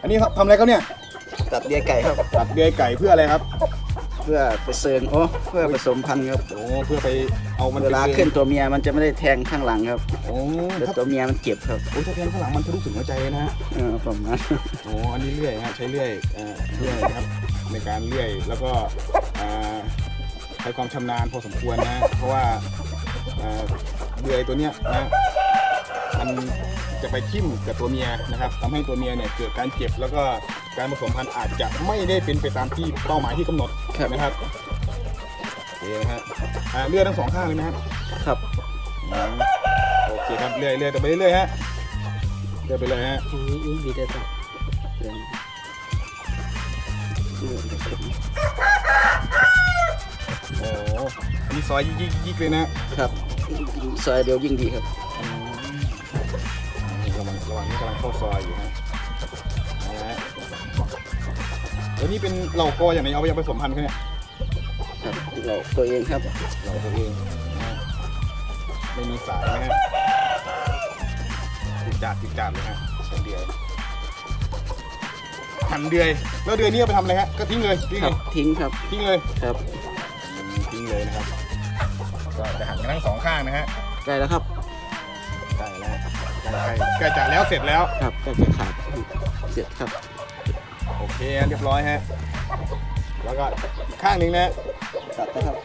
อันนี้ทำอะไรครับเนี่ยตัดเดียไก่ครับ ตัดเดือยไก่เพื่ออะไรครับเพื่อไปเซิงโอ้เพื่อผสมพันธุ์ครับโอ้เพื่อไปเอามันเวลาไปขึ้นตัวเมียมันจะไม่ได้แทงข้างหลังครับโอ้แต่ถ้าตัวเมียมันเจ็บครับโอ้ถ้าแทงข้างหลังมันทะลุถึงหัวใจนะฮะเออประมาณโอ้อันนี้เลื่อยฮะใช้เลื่อยเอ่อเลื่อยนะครับในการเลื่อยแล้วก็อ่าใช้ความชำนาญพอสมควรนะเพราะว่าอ่าเลื่อยตัวเนี้ยนะมัน จะไปทิ่มกับตัวเมียนะครับทำให้ตัวเมียเนี่ยเกิดการเจ็บแล้วก็การผสมพันธุ์อาจจะไม่ได้เป็นไปตามที่เป้าหมายที่กำหนดนะครับโอเคนะฮะอ่าเลื่อยทั้งสองข้างเลยนะครับครับ อืมโอเคครับเลื่อยเลื่อยต่อไปเรื่อยๆฮะเลื่อยไปเลยฮะนี่อีกดีได้ต่อเดี๋ยวโอ้มีซอยยิกยิกยิกเลยนะ ครับซอยเดียวยิ่งดีครับ อืม นี่กำลังระหว่างนี้กำลังเข้าซอยอยู่ฮะนะฮะแล้วนี่เป็นเหล่ากออย่างไรเอาไปยังผสมพันธุ์เขาเนี่ยครับเราตัวเองครับเหล่าตัวเองนะฮะไม่มีสายนะฮะติดจาดติดจาดเลยฮะใช้เดือยหั่นเดือยแล้วเดือยนี่เอาไปทำอะไรฮะก็ทิ้งเลยทิ้งคเลรับยทิ้งครับทิ้งเลยครับอืมทิ้งเลยนะครับก็จะหั่นกันทั้งสองข้างนะฮะ ใกล้แล้วครับใกล้แล้ว ใกล้ใกล้จะแล้วเสร็จแล้ว ครับใกล้จะขาดเสร็จครับ โอเคเรียบร้อยฮะ แล้วก็อีกข้างหนึ่งนะ ตัดนะครับ